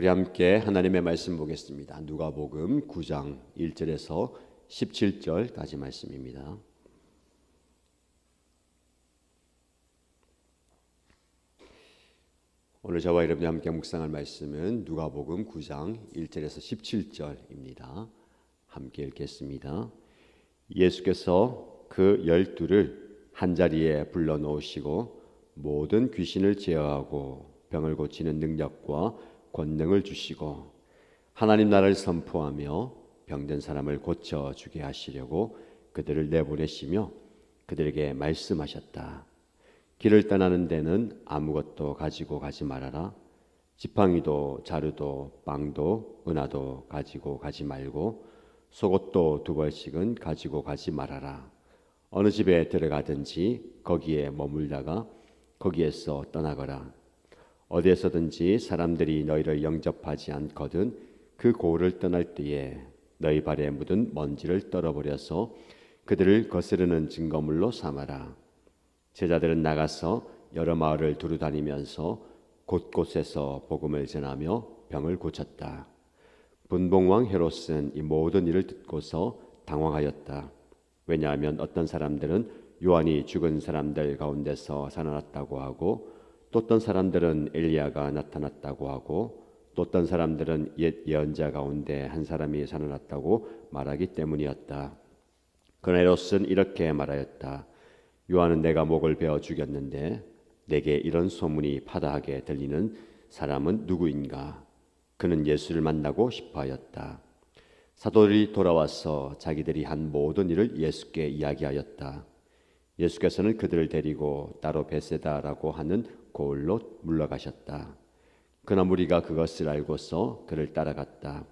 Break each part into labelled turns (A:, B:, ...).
A: 우리 함께 하나님의 말씀 보겠습니다. 누가복음 9장 1절에서 17절까지 말씀입니다. 오늘 저와 여러분이 함께 묵상할 말씀은 누가복음 9장 1절에서 17절입니다. 함께 읽겠습니다. 예수께서 그 열두를 한 자리에 불러 놓으시고 모든 귀신을 제어하고 병을 고치는 능력과 권능을 주시고 하나님 나라를 선포하며 병든 사람을 고쳐 주게 하시려고 그들을 내보내시며 그들에게 말씀하셨다. 길을 떠나는 데는 아무것도 가지고 가지 말아라. 지팡이도 자루도 빵도 은하도 가지고 가지 말고 속옷도 두 벌씩은 가지고 가지 말아라. 어느 집에 들어가든지 거기에 머물다가 거기에서 떠나거라. 어디에서든지 사람들이 너희를 영접하지 않거든 그 고을을 떠날 때에 너희 발에 묻은 먼지를 떨어버려서 그들을 거스르는 증거물로 삼아라. 제자들은 나가서 여러 마을을 두루 다니면서 곳곳에서 복음을 전하며 병을 고쳤다. 분봉왕 헤롯은 이 모든 일을 듣고서 당황하였다. 왜냐하면 어떤 사람들은 요한이 죽은 사람들 가운데서 살아났다고 하고 또 어떤 사람들은 엘리야가 나타났다고 하고 또 어떤 사람들은 옛 예언자 가운데 한 사람이 살아났다고 말하기 때문이었다. 그러나 헤롯은 이렇게 말하였다. 요한은 내가 목을 베어 죽였는데 내게 이런 소문이 파다하게 들리는 사람은 누구인가? 그는 예수를 만나고 싶어 하였다. 사도들이 돌아와서 자기들이 한 모든 일을 예수께 이야기하였다. 예수께서는 그들을 데리고 따로 베세다라고 하는 고을로 물러가셨다. 그나 무리가 그것을 알고서 그를 따라갔다.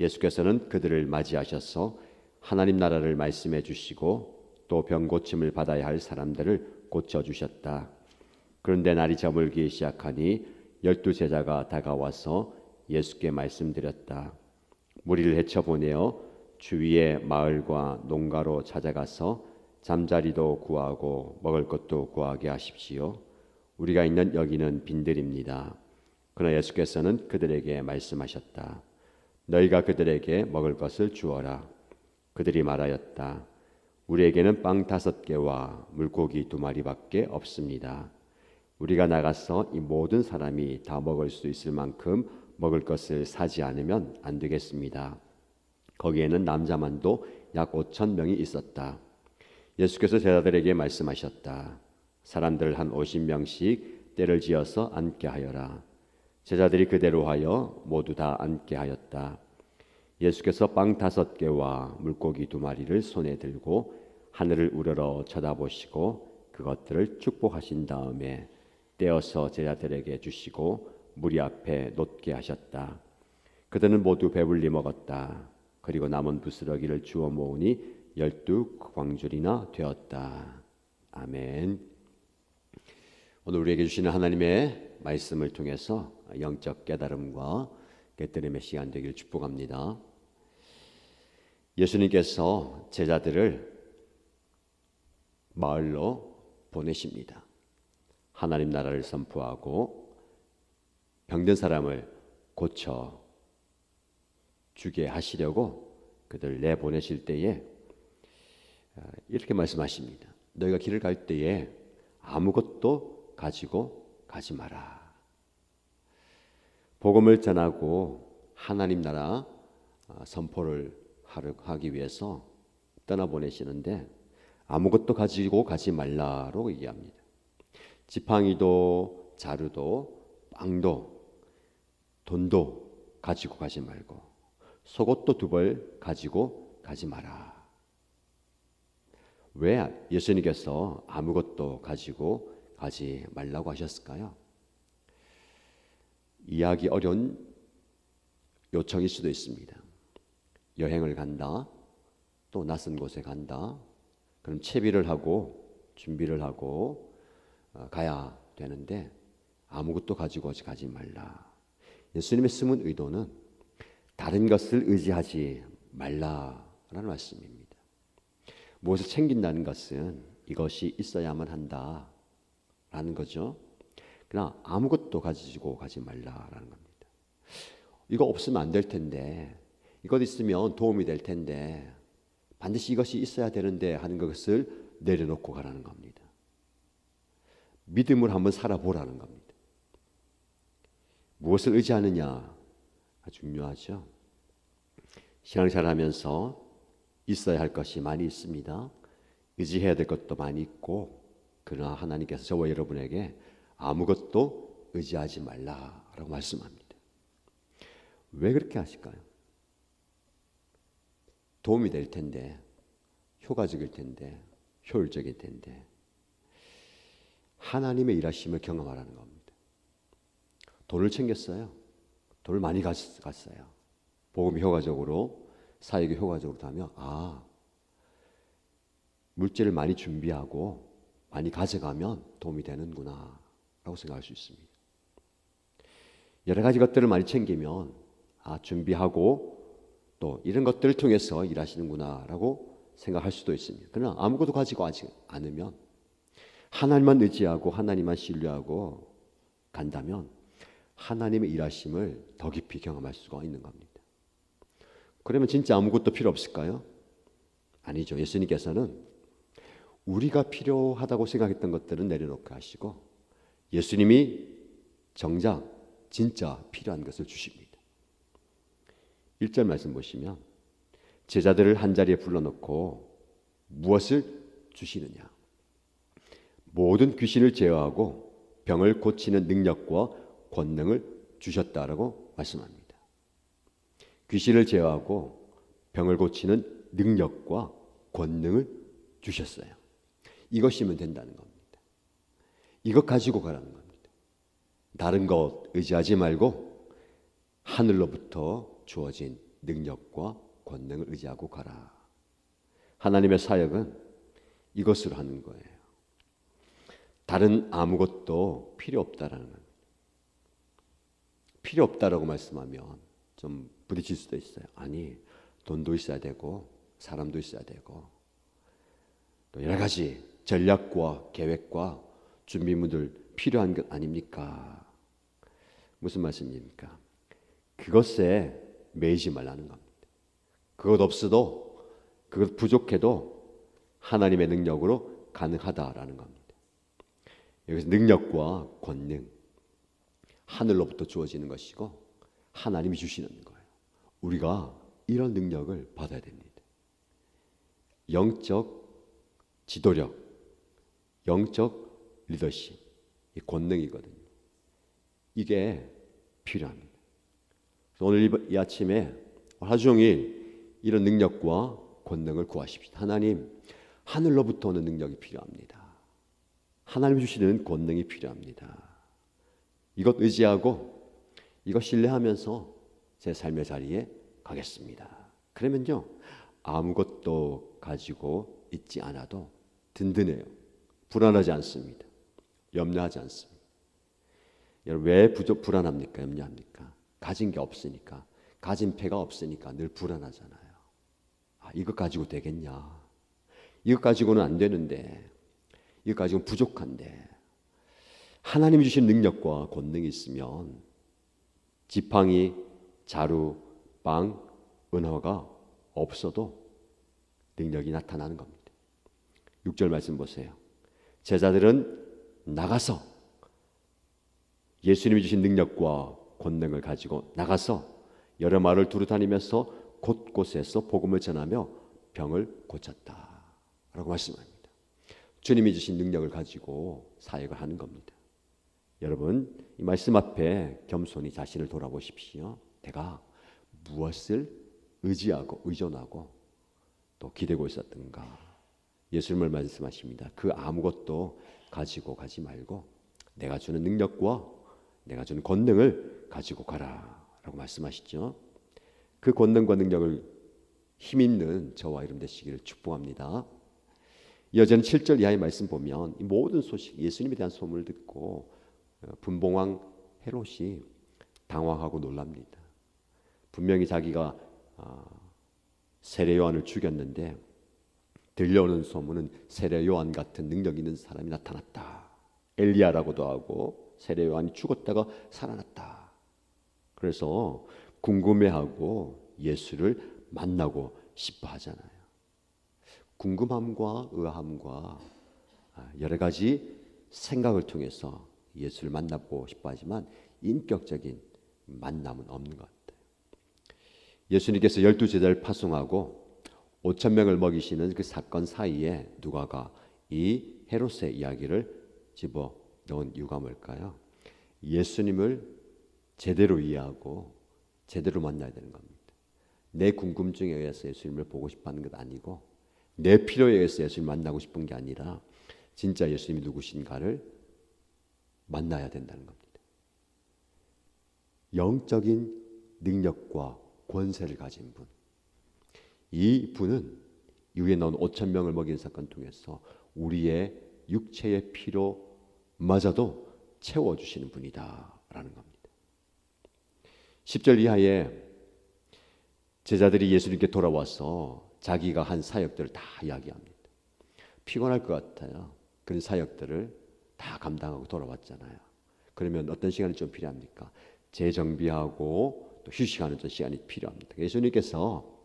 A: 예수께서는 그들을 맞이하셔서 하나님 나라를 말씀해 주시고 또 병 고침을 받아야 할 사람들을 고쳐 주셨다. 그런데 날이 저물기 시작하니 열두 제자가 다가와서 예수께 말씀드렸다. 무리를 헤쳐 보내어 주위의 마을과 농가로 찾아가서 잠자리도 구하고 먹을 것도 구하게 하십시오. 우리가 있는 여기는 빈들입니다. 그러나 예수께서는 그들에게 말씀하셨다. 너희가 그들에게 먹을 것을 주어라. 그들이 말하였다. 우리에게는 빵 다섯 개와 물고기 두 마리밖에 없습니다. 우리가 나가서 이 모든 사람이 다 먹을 수 있을 만큼 먹을 것을 사지 않으면 안 되겠습니다. 거기에는 남자만도 약 5천 명이 있었다. 예수께서 제자들에게 말씀하셨다. 사람들 한 50명씩 때를 지어서 앉게 하여라. 제자들이 그대로 하여 모두 다 앉게 하였다. 예수께서 빵 다섯 개와 물고기 두 마리를 손에 들고 하늘을 우러러 쳐다보시고 그것들을 축복하신 다음에 떼어서 제자들에게 주시고 무리 앞에 놓게 하셨다. 그들은 모두 배불리 먹었다. 그리고 남은 부스러기를 주워 모으니 열두 광줄이나 되었다. 아멘. 오늘 우리에게 주시는 하나님의 말씀을 통해서 영적 깨달음과 깨달음의 시간 되기를 축복합니다. 예수님께서 제자들을 마을로 보내십니다. 하나님 나라를 선포하고 병든 사람을 고쳐 주게 하시려고 그들 내보내실 때에 이렇게 말씀하십니다. 너희가 길을 갈 때에 아무것도 가지고 가지 마라. 복음을 전하고 하나님 나라 선포를 하기 위해서 떠나보내시는데 아무것도 가지고 가지 말라로 얘기합니다. 지팡이도 자루도 빵도 돈도 가지고 가지 말고 속옷도 두 벌 가지고 가지 마라. 왜 예수님께서 아무것도 가지고 가지 말라고 하셨을까요? 이해하기 어려운 요청일 수도 있습니다. 여행을 간다, 또 낯선 곳에 간다. 그럼 채비를 하고 준비를 하고 어, 가야 되는데 아무것도 가지고 가지 말라. 예수님의 숨은 의도는 다른 것을 의지하지 말라라는 말씀입니다. 무엇을 챙긴다는 것은 이것이 있어야만 한다 라는 거죠. 그러나 아무것도 가지고 가지 말라라는 겁니다. 이거 없으면 안 될 텐데 이것 있으면 도움이 될 텐데 반드시 이것이 있어야 되는데 하는 것을 내려놓고 가라는 겁니다. 믿음을 한번 살아보라는 겁니다. 무엇을 의지하느냐 중요하죠. 신앙생활 하면서 있어야 할 것이 많이 있습니다. 의지해야 될 것도 많이 있고 그러나 하나님께서 저와 여러분에게 아무것도 의지하지 말라라고 말씀합니다. 왜 그렇게 하실까요? 도움이 될 텐데, 효과적일 텐데, 효율적일 텐데, 하나님의 일하심을 경험하라는 겁니다. 돈을 챙겼어요. 돈을 많이 갔어요. 복음이 효과적으로, 사역이 효과적으로 하면, 아, 물질을 많이 준비하고 많이 가져가면 도움이 되는구나, 라고 생각할 수 있습니다. 여러 가지 것들을 많이 챙기면, 아, 준비하고 또 이런 것들을 통해서 일하시는구나 라고 생각할 수도 있습니다. 그러나 아무것도 가지고 하지 않으면 하나님만 의지하고 하나님만 신뢰하고 간다면 하나님의 일하심을 더 깊이 경험할 수가 있는 겁니다. 그러면 진짜 아무것도 필요 없을까요? 아니죠. 예수님께서는 우리가 필요하다고 생각했던 것들은 내려놓게 하시고 예수님이 정작 진짜 필요한 것을 주십니다. 1절 말씀 보시면 제자들을 한 자리에 불러놓고 무엇을 주시느냐? 모든 귀신을 제어하고 병을 고치는 능력과 권능을 주셨다라고 말씀합니다. 귀신을 제어하고 병을 고치는 능력과 권능을 주셨어요. 이것이면 된다는 겁니다. 이것 가지고 가라는 겁니다. 다른 것 의지하지 말고 하늘로부터 주어진 능력과 권능을 의지하고 가라. 하나님의 사역은 이것으로 하는 거예요. 다른 아무것도 필요 없다라는 겁니다. 필요 없다라고 말씀하면 좀 부딪힐 수도 있어요. 아니, 돈도 있어야 되고 사람도 있어야 되고 또 여러 가지 전략과 계획과 준비물들 필요한 것 아닙니까? 무슨 말씀입니까? 그것에 매이지 말라는 겁니다. 그것 없어도 그것 부족해도 하나님의 능력으로 가능하다라는 겁니다. 여기서 능력과 권능 하늘로부터 주어지는 것이고 하나님이 주시는 거예요. 우리가 이런 능력을 받아야 됩니다. 영적 지도력, 영적 리더십, 이 권능이거든요. 이게 필요합니다. 오늘 이 아침에 하루 종일 이런 능력과 권능을 구하십시오. 하나님, 하늘로부터 오는 능력이 필요합니다. 하나님 주시는 권능이 필요합니다. 이것 의지하고 이것 신뢰하면서 제 삶의 자리에 가겠습니다. 그러면요, 아무것도 가지고 있지 않아도 든든해요. 불안하지 않습니다. 염려하지 않습니다. 여러분, 왜 부족, 불안합니까? 염려합니까? 가진 게 없으니까 가진 패가 없으니까 늘 불안하잖아요. 아, 이것 가지고 되겠냐? 이것 가지고는 안 되는데 이것 가지고 부족한데 하나님이 주신 능력과 권능이 있으면 지팡이, 자루, 빵, 은화가 없어도 능력이 나타나는 겁니다. 6절 말씀 보세요. 제자들은 나가서 예수님이 주신 능력과 권능을 가지고 나가서 여러 마을 두루 다니면서 곳곳에서 복음을 전하며 병을 고쳤다라고 말씀합니다. 주님이 주신 능력을 가지고 사역을 하는 겁니다. 여러분 이 말씀 앞에 겸손히 자신을 돌아보십시오. 내가 무엇을 의지하고 의존하고 또 기대고 있었던가? 예수님을 말씀하십니다. 그 아무것도 가지고 가지 말고 내가 주는 능력과 내가 주는 권능을 가지고 가라라고 말씀하시죠. 그 권능과 능력을 힘 있는 저와 여러분 되시기를 축복합니다. 이어지는 7절 이하의 말씀 보면 모든 소식 예수님에 대한 소문을 듣고 어, 분봉왕 헤롯이 당황하고 놀랍니다. 분명히 자기가 아, 세례 요한을 죽였는데 들려오는 소문은 세례 요한 같은 능력 있는 사람이 나타났다. 엘리야라고도 하고 세례 요한이 죽었다가 살아났다. 그래서 궁금해하고 예수를 만나고 싶어 하잖아요. 궁금함과 의아함과 아, 여러 가지 생각을 통해서 예수를 만나고 싶어 하지만 인격적인 만남은 없는 것 같아요. 예수님께서 열두 제자를 파송하고 5천 명을 먹이시는 그 사건 사이에 누가가 이 헤롯의 이야기를 집어 넣은 이유가 뭘까요? 예수님을 제대로 이해하고 제대로 만나야 되는 겁니다. 내 궁금증에 의해서 예수님을 보고 싶어 하는 것 아니고 내 필요에 의해서 예수님을 만나고 싶은 게 아니라 진짜 예수님이 누구신가를 만나야 된다는 겁니다. 영적인 능력과 권세를 가진 분. 이 분은 이후에 나온 5천 명을 먹인 사건 통해서 우리의 육체의 필요마저도 채워 주시는 분이다라는 겁니다. 10절 이하에 제자들이 예수님께 돌아와서 자기가 한 사역들을 다 이야기합니다. 피곤할 것 같아요. 그런 사역들을 다 감당하고 돌아왔잖아요. 그러면 어떤 시간이 좀 필요합니까? 재정비하고 또 휴식하는 좀 시간이 필요합니다. 예수님께서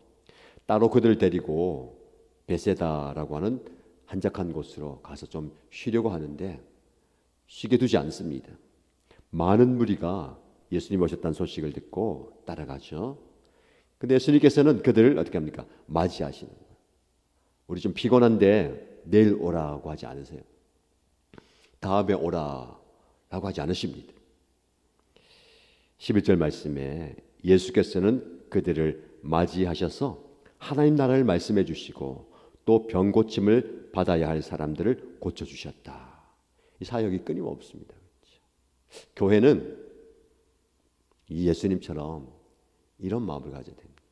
A: 따로 그들을 데리고 베세다라고 하는 한적한 곳으로 가서 좀 쉬려고 하는데 쉬게 두지 않습니다. 많은 무리가 예수님 오셨다는 소식을 듣고 따라가죠. 근데 예수님께서는 그들을 어떻게 합니까? 맞이하시는 거예요. 우리 좀 피곤한데 내일 오라고 하지 않으세요. 다음에 오라라고 하지 않으십니다. 11절 말씀에 예수께서는 그들을 맞이하셔서 하나님 나라를 말씀해 주시고 또 병 고침을 받아야 할 사람들을 고쳐 주셨다. 이 사역이 끊임없습니다. 그렇죠? 교회는 이 예수님처럼 이런 마음을 가져야 됩니다.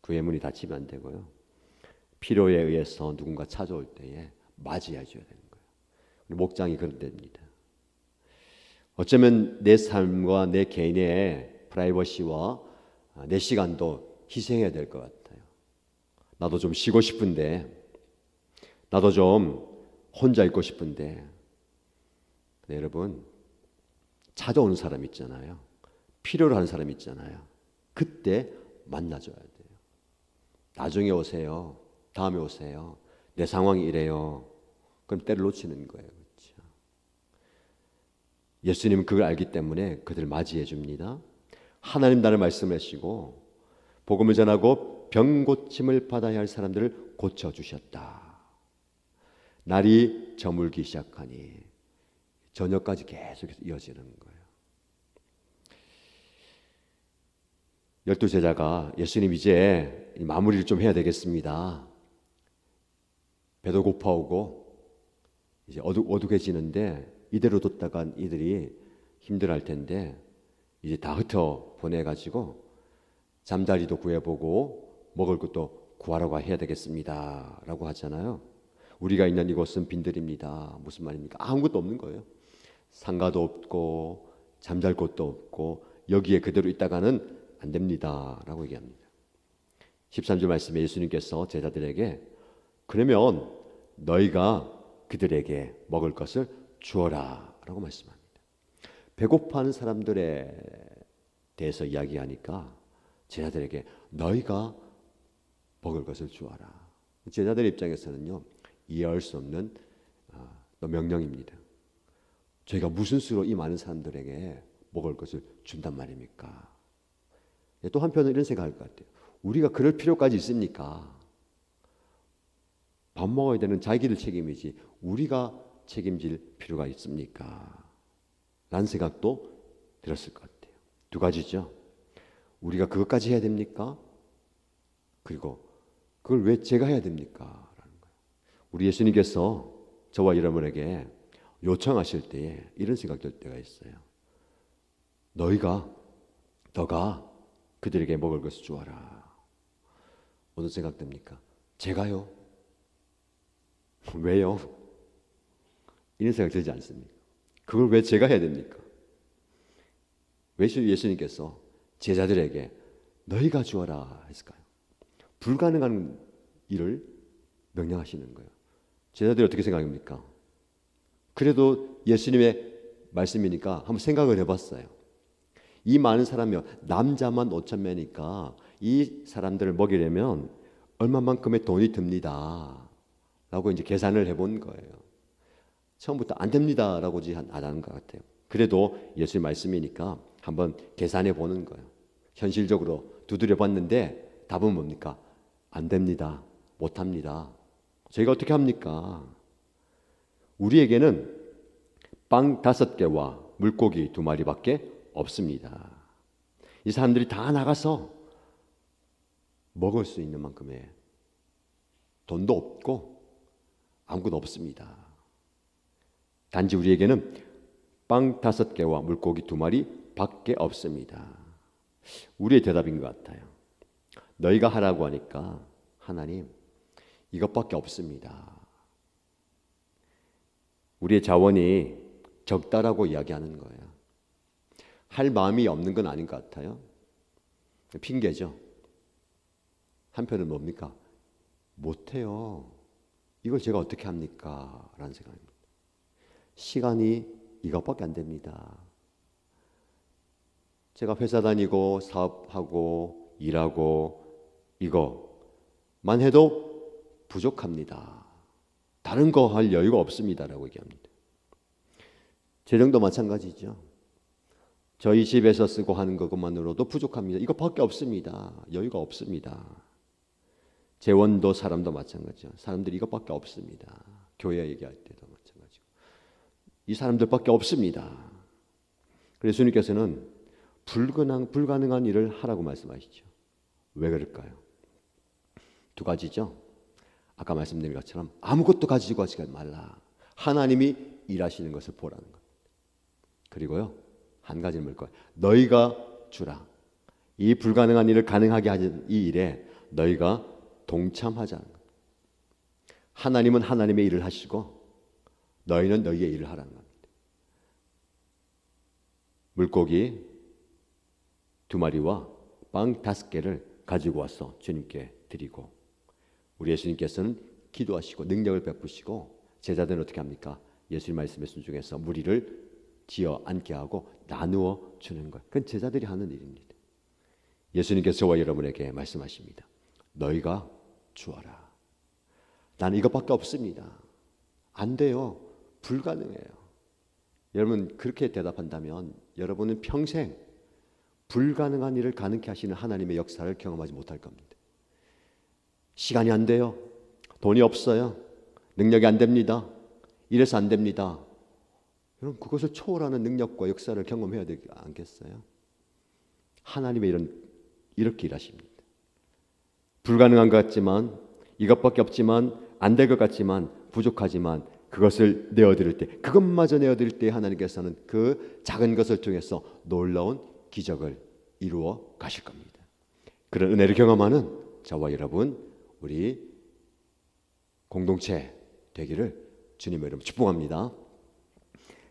A: 그의 문이 닫히면 안 되고요. 필요에 의해서 누군가 찾아올 때에 맞이해 줘야 되는 거예요. 목장이 그런 데입니다. 어쩌면 내 삶과 내 개인의 프라이버시와 내 시간도 희생해야 될 것 같아요. 나도 좀 쉬고 싶은데, 나도 좀 혼자 있고 싶은데, 네, 여러분 찾아오는 사람 있잖아요. 필요로 하는 사람 있잖아요. 그때 만나줘야 돼요. 나중에 오세요. 다음에 오세요. 내 상황이 이래요. 그럼 때를 놓치는 거예요. 그렇죠? 예수님은 그걸 알기 때문에 그들 맞이해 줍니다. 하나님 나를 말씀하시고 복음을 전하고 병 고침을 받아야 할 사람들을 고쳐 주셨다. 날이 저물기 시작하니 저녁까지 계속해서 이어지는 거예요. 열두 제자가 예수님 이제 마무리를 좀 해야 되겠습니다. 배도 고파오고 이제 어둑, 어둑해지는데 이대로 뒀다간 이들이 힘들어할 텐데 이제 다 흩어 보내가지고 잠자리도 구해보고 먹을 것도 구하러 해야 되겠습니다 라고 하잖아요. 우리가 있는 이곳은 빈들입니다. 무슨 말입니까? 아무것도 없는 거예요. 상가도 없고 잠잘 곳도 없고 여기에 그대로 있다가는 안 됩니다 라고 얘기합니다. 13절 말씀에 예수님께서 제자들에게 그러면 너희가 그들에게 먹을 것을 주어라 라고 말씀합니다. 배고파하는 사람들에 대해서 이야기하니까 제자들에게 너희가 먹을 것을 주어라. 제자들 입장에서는요 이해할 수 없는 어, 명령입니다. 저희가 무슨 수로 이 많은 사람들에게 먹을 것을 준단 말입니까? 또 한편은 이런 생각할 것 같아요. 우리가 그럴 필요까지 있습니까? 밥 먹어야 되는 자기들 책임이지 우리가 책임질 필요가 있습니까? 라는 생각도 들었을 것 같아요. 두 가지죠. 우리가 그것까지 해야 됩니까? 그리고 그걸 왜 제가 해야 됩니까? 라는 거예요. 우리 예수님께서 저와 여러분에게 요청하실 때에 이런 생각 들 때가 있어요. 너희가 너가 그들에게 먹을 것을 주어라. 어떤 생각 듭니까? 제가요? 왜요? 이런 생각 들지 않습니까? 그걸 왜 제가 해야 됩니까? 왜 예수님께서 제자들에게 너희가 주어라 했을까요? 불가능한 일을 명령하시는 거예요. 제자들이 어떻게 생각합니까? 그래도 예수님의 말씀이니까 한번 생각을 해봤어요. 이 많은 사람이 남자만 5천 명이니까 이 사람들을 먹이려면 얼마만큼의 돈이 듭니다. 라고 이제 계산을 해본 거예요. 처음부터 안 됩니다 라고 안 하는 것 같아요. 그래도 예수의 말씀이니까 한번 계산해 보는 거예요. 현실적으로 두드려 봤는데 답은 뭡니까? 안 됩니다. 못 합니다. 저희가 어떻게 합니까? 우리에게는 빵 다섯 개와 물고기 두 마리밖에 없습니다. 이 사람들이 다 나가서 먹을 수 있는 만큼의 돈도 없고 아무것도 없습니다. 단지 우리에게는 빵 다섯 개와 물고기 두 마리 밖에 없습니다. 우리의 대답인 것 같아요. 너희가 하라고 하니까 하나님 이것밖에 없습니다. 우리의 자원이 적다라고 이야기하는 거예요. 할 마음이 없는 건 아닌 것 같아요. 핑계죠. 한편은 뭡니까? 못해요. 이걸 제가 어떻게 합니까? 라는 생각입니다. 시간이 이것밖에 안 됩니다. 제가 회사 다니고 사업하고 일하고 이거만 해도 부족합니다. 다른 거 할 여유가 없습니다라고 얘기합니다. 재정도 마찬가지죠. 저희 집에서 쓰고 하는 것만으로도 부족합니다. 이것밖에 없습니다. 여유가 없습니다. 재원도 사람도 마찬가지죠. 사람들이 이것밖에 없습니다. 교회 얘기할 때도 마찬가지고. 이 사람들밖에 없습니다. 그래서 주님께서는 불가능, 불가능한 일을 하라고 말씀하시죠. 왜 그럴까요? 두 가지죠. 아까 말씀드린 것처럼 아무것도 가지고 가지 말라. 하나님이 일하시는 것을 보라는 것. 그리고요. 한뭘 거예요. 너희가 주라. 이 불가능한 일을 가능하게 하는 이 일에 너희가 동참하자는 것. 하나님은 하나님의 일을 하시고 너희는 너희의 일을 하라는 겁니다. 물고기 두 마리와 빵 다섯 개를 가지고 와서 주님께 드리고 우리 예수님께서는 기도하시고 능력을 베푸시고 제자들은 어떻게 합니까? 예수님 말씀에 순종해서 무리를 지어 앉게 하고 나누어 주는 것. 그건 제자들이 하는 일입니다. 예수님께서 저와 여러분에게 말씀하십니다. 너희가 주어라. 나는 이것밖에 없습니다. 안 돼요. 불가능해요. 여러분 그렇게 대답한다면 여러분은 평생 불가능한 일을 가능케 하시는 하나님의 역사를 경험하지 못할 겁니다. 시간이 안 돼요. 돈이 없어요. 능력이 안 됩니다. 이래서 안 됩니다. 여러분 그것을 초월하는 능력과 역사를 경험해야 되지 않겠어요? 하나님의 이런 이렇게 일하십니다. 불가능한 것 같지만 이것밖에 없지만 안 될 것 같지만 부족하지만 그것을 내어드릴 때 그것마저 내어드릴 때 하나님께서는 그 작은 것을 통해서 놀라운 기적을 이루어 가실 겁니다. 그런 은혜를 경험하는 저와 여러분 우리 공동체 되기를 주님의 이름 축복합니다.